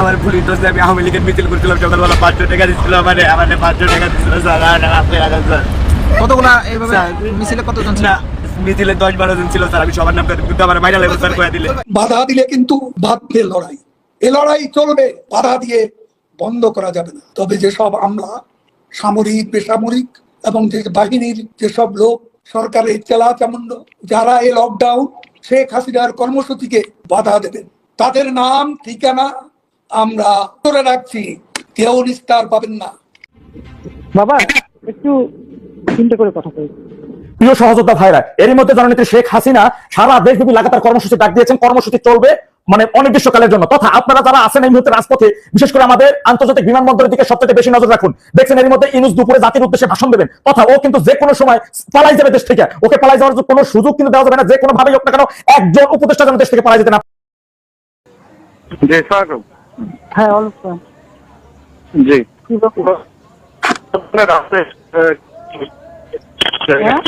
আমার পুলিশ ধরছে আমি আওয়ামী লীগের মিছিল করছিলাম সকালবেলা পাঁচশো টাকা দিচ্ছিল মানে আমার পাঁচশো টাকা দিচ্ছিল স্যার আর আপনি রাখেন স্যার। কতগুলা এইভাবে মিছিলে কতজন ছিল? মিছিলে দশ বারো জন ছিল স্যার আমি সবার নাম করে কিন্তু আমার মাইনা লেবু স্যার কয়ে দিলে। বাধা দিলে কিন্তু বাঁধবে লড়াই। এ লড়াই চলবে বাধা দিয়ে বন্ধ করা যাবে না। তবে যেসব আমলা সামরিক বেসামরিক এবং যে বাহিনীর যেসব লোক সরকারের চেলা চামুন্ড যারা এই লকডাউন শেখ হাসিনার কর্মসূচিকে বাধা দেবেন তাদের নাম ঠিকানা আমরা ধরে রাখছি কেউ নিস্তার পাবেন না। বাবা একটু চিন্তা করে কথা বলি। প্রিয় সহযোদ্ধা ভাইরা এরই মধ্যে জননেত্রী শেখ হাসিনা সারা দেশব্যাপী লাগাতার কর্মসূচি ডাক দিয়েছেন। কর্মসূচি চলবে মানে অনির্দিষ্টকালের জন্য। তথা আপনারা যারা আছেন এই মুহূর্তে রাজপথে বিশেষ করে আমাদের আন্তর্জাতিক বিমানবন্দরের দিকে সবচেয়ে বেশি নজর রাখুন। দেখছেন এর মধ্যে ইনুস দুপুরে জাতির উদ্দেশ্যে ভাষণ দেবেন। তথা ও কিন্তু যে কোনো সময় পালাই যাবে দেশ থেকে। ওকে পালাই যাওয়ার কোনো সুযোগ কিন্তু দেওয়া যাবে না। যে কোনো ভাবেই হোক না কেন একজন উপদেষ্টা যেন দেশ থেকে পালাই যেতে না জি। স্বাগতম হ্যাঁ? জি রাস্তে হ্যাঁ?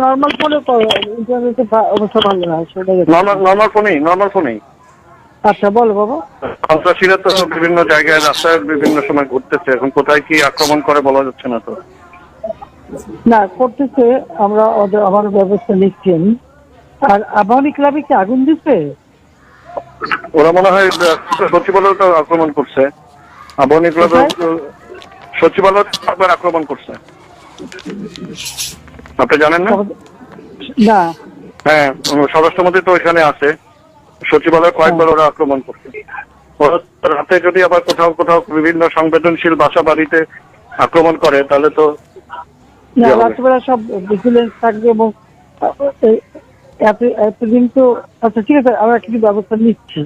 নর্মাল ফোনে করো ইন্টারনেটে অবস্থা ভালো না নর্মাল নর্মাল ফোনেই নর্মাল ফোনেই আচ্ছা বলো বাবা। সন্ত্রাসীরা তো বিভিন্ন জায়গায় রাস্তায় বিভিন্ন সময় ঘুরতেছে। এখন কোথায় কি আক্রমণ করে বলা যাচ্ছে না তো। না করতেছে আমরা ওদের আমার ব্যবস্থা নিচ্ছি আমি। আর আবাহনী ক্লাবে কি আগুন দিচ্ছে ওরা মনে হয় সচিবালয় আক্রমণ করছে। আবহানী ক্লাব সচিবালয় আক্রমণ করছে। আপনি জানেন না? না। হ্যাঁ স্বরাষ্ট্রমন্ত্রী তো এখানে আছে। সচিবালয় কয়েকবার ওরা আক্রমণ করছে। রাতে যদি আবার কোথাও কোথাও বিভিন্ন সংবেদনশীল বাসা বাড়িতে আক্রমণ করে তাহলে তো না রাত্রিবেলা সব ভিজিলেন্স থাকবে এবং এতদিন তো আচ্ছা ঠিক আছে আমরা কিছু ব্যবস্থা নিচ্ছি।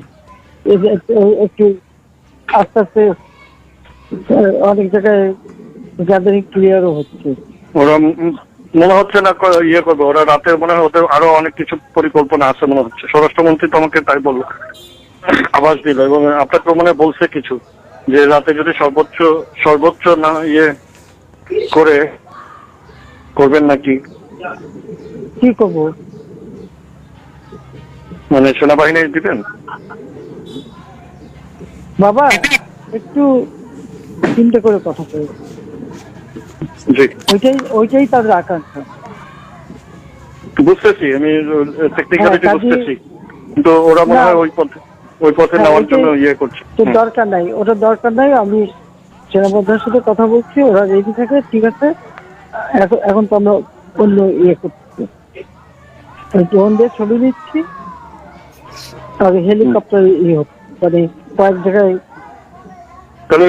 একটু- একটু আস্তে আস্তে অনেক জায়গায় গ্যাদারিং ক্লিয়ারও হচ্ছে। ওরা মনে হচ্ছে না ইয়ে করবে। ওরা রাতে মনে হয় ওদের আরও অনেক কিছু পরিকল্পনা আছে মনে হচ্ছে। স্বরাষ্ট্রমন্ত্রী তো আমাকে তাই বলল। আভাস দিল এবং আপনাকে মনে বলছে কিছু যে রাতে যদি সর্বোচ্চ সর্বোচ্চ না ইয়ে করে করবেন নাকি? কি করব? মানে সেনাবাহিনী দিবেন? বাবা একটু চিন্তা করে কথা বলি। জি। ওইটাই ওইটাই তাদের আকাঙ্ক্ষা। বুঝতেছি আমি টেকনিক্যালিটি বুঝতেছি। কিন্তু ওরা মনে হয় ওই পথে ওই পথে হ্যাঁ, নেওয়ার জন্য ইয়ে করছে। তো দরকার নাই ওটা দরকার নাই আমি সেনাবাহিনীর সাথে কথা বলছি ওরা রেডি থাকে ঠিক আছে। এখন এখন তো আমরা অন্য ইয়ে করছি। ড্রোন দিয়ে ছবি নিচ্ছি। আর হেলিকপ্টার ইয়ে মানে কয়েক জায়গায় তাহলে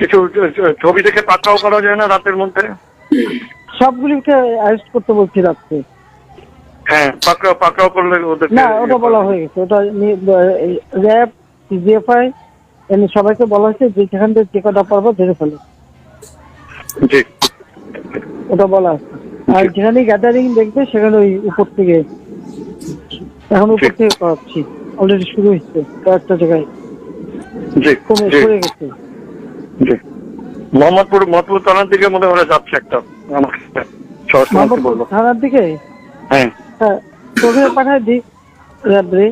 কিছু ছবি দেখে পাকড়াও করা যায় না রাতের মধ্যে? সবগুলিকে অ্যারেস্ট করতে বলছি রাত্রে। হ্যাঁ পাকড়াও পাকড়াও করলে ওদের না ওটা বলা হয়ে গেছে। ওটা র্যাব জিএফআই এমনি সবাইকে বলা হয়েছে যে যেখান থেকে যে কটা পারব ধরে ফেলো। জি। ওটা বলা আছে আর যেখানে গ্যাদারিং দেখবে সেখানে ওই উপর থেকে এখন উপর থেকে করাচ্ছি। অলরেডি শুরু হয়েছে কয়েকটা জায়গায়। জি কমে সরে গেছে। জি। মোহাম্মদপুর মোহাম্মদপুর থানার দিকে মনে হয় যাচ্ছে একটা আমাকে বলল। থানার দিকে? হ্যাঁ। হ্যাঁ তোকে পাঠায় দিই র্যাবরে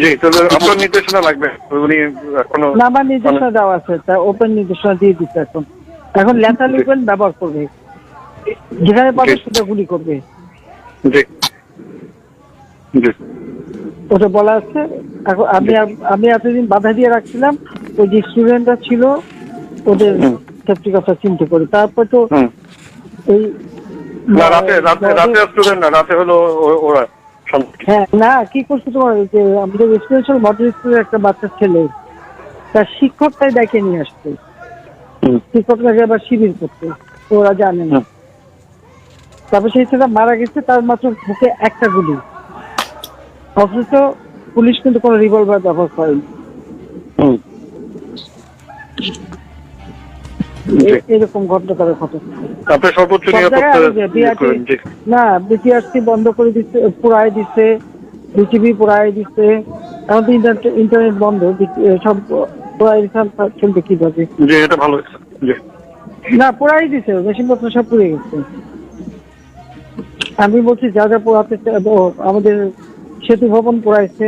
জি তাহলে আপনার নির্দেশনা লাগবে। উনি এখনও না আমার নির্দেশনা দেওয়া আছে তা ওপেন নির্দেশনা দিয়ে দিচ্ছে এখন। এখন লেখা লিখবেন ব্যবহার করবে। যেখানে পাবে সেটা গুলি করবে। জি। ওটা বলা আছে। এখন আমি আমি এতদিন বাধা দিয়ে রাখছিলাম ওই যে স্টুডেন্টরা ছিল ওদের কথা চিন্তা করে। তারপর তো এই না রাতে রাতে রাতে স্টুডেন্ট না রাতে হলো ওরা হ্যাঁ না কি করছে তোমার ওই যে আমাদের রেসিডেন্সিয়াল মডেল স্কুলের একটা বাচ্চা ছেলে। তার শিক্ষকটাই ডেকে নিয়ে আসছে। শিক্ষকটাকে আবার শিবির করতে ওরা জানে না। তারপর সেই ছেলেটা মারা গেছে তার মাত্র বুকে একটা গুলি। অথচ পুলিশ কিন্তু কোনো রিভলভার ব্যবহার করেনি। এরকম ঘটনা তারা ঘটে। না বিটিআরসি বন্ধ করে দিচ্ছে পুরাই দিচ্ছে বিটিভি পুরাই দিচ্ছে এখন তো ইন্টারনেট ইন্টারনেট বন্ধ সব পুরাই চলবে কীভাবে? এটা ভালো না পুরাই দিছে মেশিনপত্র সব পুড়ে গেছে। আমি বলছি যা যা পোড়াতে আমাদের সেতু ভবন পড়াইছে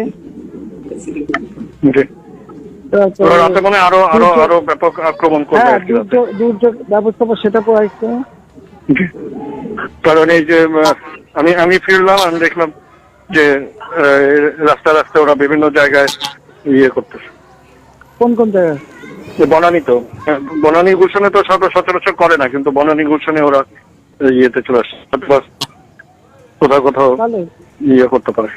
ওরা রাতে মানে আরও আরও আরও ব্যাপক আক্রমণ করবে হ্যাঁ আর কি রাতে। দুর্যোগ দুর্যোগ ব্যবস্থাপনা সেটা পড়াইছে কারণ এই যে আমি আমি ফিরলাম আমি দেখলাম যে রাস্তা রাস্তা ওরা বিভিন্ন জায়গায় ইয়ে করতেছে। কোন কোন জায়গায়? বনানী তো। হ্যাঁ, বনানী গুলশনে তো সব সচরাচর করে না কিন্তু বনানী গুলশনে ওরা ইয়েতে চলে আসে। কোথাও কোথাও ইয়ে করতে পারে।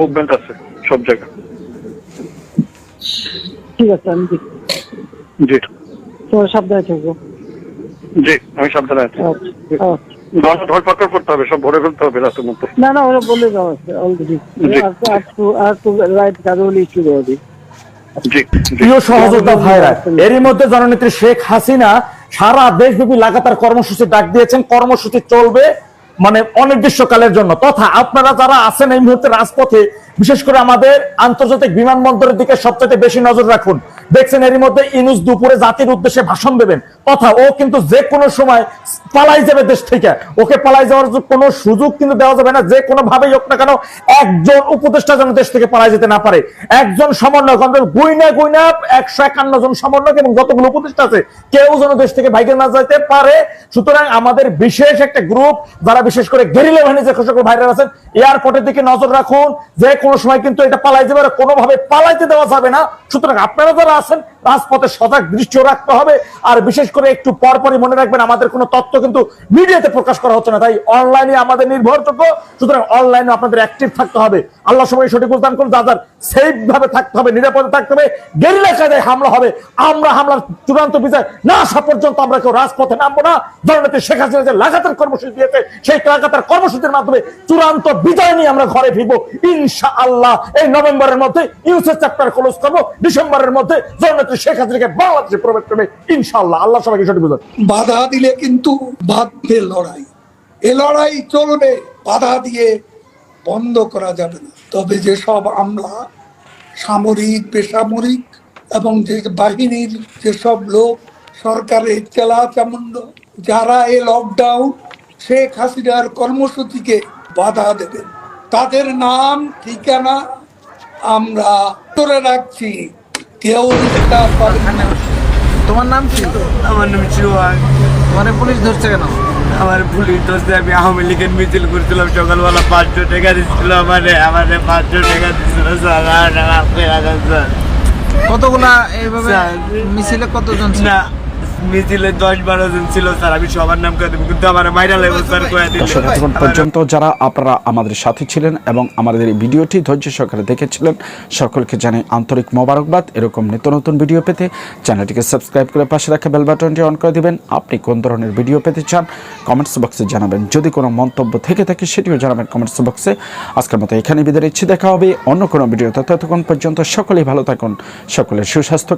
মুভমেন্ট আছে সব জায়গায়। ঠিক আছে আমি জি। তোমার সাবধানে থাকব। জি আমি সাবধানে আছি। ধর ধরপাকড় করতে হবে সব ভরে ফেলতে হবে রাতের মধ্যে। না না ওরা বলে দেওয়া আছে already R R two R two right গাড়ি ইস্যু দেওয়া জি জি। প্রিয় সহযোদ্ধা ভাইরা এরই মধ্যে জননেত্রী শেখ হাসিনা সারা দেশব্যাপী লাগাতার কর্মসূচি ডাক দিয়েছেন। কর্মসূচি চলবে। মানে অনির্দিষ্টকালের জন্য। তথা আপনারা যারা আছেন এই মুহূর্তে রাজপথে, বিশেষ করে আমাদের আন্তর্জাতিক বিমানবন্দরের দিকে সবচেয়ে বেশি নজর রাখুন। দেখছেন এরই মধ্যে ইনুস দুপুরে জাতির উদ্দেশ্যে ভাষণ দেবেন। তথা ও কিন্তু যে কোনো সময় পালাই যাবে দেশ থেকে। ওকে পালাই যাওয়ার কোনো সুযোগ কিন্তু দেওয়া যাবে না, যে কোনো ভাবেই হোক না কেন, একজন উপদেষ্টা যেন দেশ থেকে পালাই যেতে না পারে। একজন সমন্বয়ক অন্তত গুইনা গুইনা, একশো একান্ন জন সমন্বয়ক এবং যতগুলো উপদেষ্টা আছে, কেউ যেন দেশ থেকে বাইকে না যেতে পারে। সুতরাং আমাদের বিশেষ একটা গ্রুপ, যারা বিশেষ করে গেরিলা বাহিনী যে সকল ভাইরাল আছেন, এয়ারপোর্টের দিকে নজর রাখুন। যে কোনো সময় কিন্তু এটা পালাই যাবে আর কোনোভাবে পালাইতে দেওয়া যাবে না। সুতরাং আপনারা যারা আছেন, রাজপথে সজাগ দৃষ্টিও রাখতে হবে। আর বিশেষ করে একটু পরপরই মনে রাখবেন, আমাদের কোনো তথ্য কিন্তু মিডিয়াতে প্রকাশ করা হচ্ছে না। তাই অনলাইনে আমাদের নির্ভরযোগ্য, সুতরাং অনলাইনে আপনাদের অ্যাক্টিভ থাকতে হবে। আল্লাহ সময় সঠিক উদ্যান করুন যাদের সেফ ভাবে থাকতে হবে, নিরাপদে থাকতে হবে। গেরিলা কায়দায় হামলা হবে। আমরা হামলার চূড়ান্ত বিজয় না আসা পর্যন্ত আমরা কেউ রাজপথে নামবো না। জননেত্রী শেখ হাসিনা যে লাগাতার কর্মসূচি দিয়েছে, সেই লাগাতার কর্মসূচির মাধ্যমে চূড়ান্ত বিজয় নিয়ে আমরা ঘরে ফিরবো। ইনশা আল্লাহ এই নভেম্বরের মধ্যে ইউসের চ্যাপ্টার ক্লোজ করব। ডিসেম্বরের মধ্যে জননেত্রী শেখ হাসিনাকে বাংলাদেশে প্রবেশ করবে? ইনশাআল্লাহ। আল্লাহ সবাইকে সঠিক বুঝান বাধা দিলে কিন্তু বাধ্যে লড়াই। এ লড়াই চলবে, বাধা দিয়ে বন্ধ করা যাবে না। তবে যেসব আমলা সামরিক, বেসামরিক এবং যে বাহিনীর যেসব লোক সরকারের চেলা চামুন্ড যারা এই লকডাউন শেখ হাসিনার কর্মসূচিকে বাধা দেবে। তাদের নাম, ঠিকানা আমরা ধরে রাখছি। কেউ পাবে তোমার নাম কি? আমার নাম চুয়ান তোমার পুলিশ ধরছে কেন? আমার পুলিশ ধরছে আমি আওয়ামী লীগের মিছিল করছিলাম সকালবেলা পাঁচশো টাকা দিচ্ছিল আমারে আমার পাঁচশো টাকা দিচ্ছিল স্যার কতগুলা এইভাবে মিছিলে কতজন ছিল? না মিছিলে দশ বারো জন ছিল স্যার আমি সবার নাম করে দেবো কিন্তু আমার মাইরা লাগবে স্যার কয়ে দিলে। পর্যন্ত যারা আপনারা আমাদের সাথে ছিলেন এবং আমাদের এই ভিডিওটি ধৈর্য সহকারে দেখেছিলেন সকলকে জানাই আন্তরিক মোবারকবাদ। এরকম নিত্য নতুন ভিডিও পেতে চ্যানেলটিকে সাবস্ক্রাইব করে পাশে রাখা বেল বাটনটি অন করে দিবেন। আপনি কোন ধরনের ভিডিও পেতে চান কমেন্টস বক্সে জানাবেন। যদি কোনো মন্তব্য থেকে থাকে সেটিও জানাবেন কমেন্টস বক্সে আজকের মতো এখানে বিদায় ইচ্ছে দেখা হবে অন্য কোনো ভিডিওতে। ততক্ষণ পর্যন্ত সকলেই ভালো থাকুন সকলের সুস্বাস্থ্য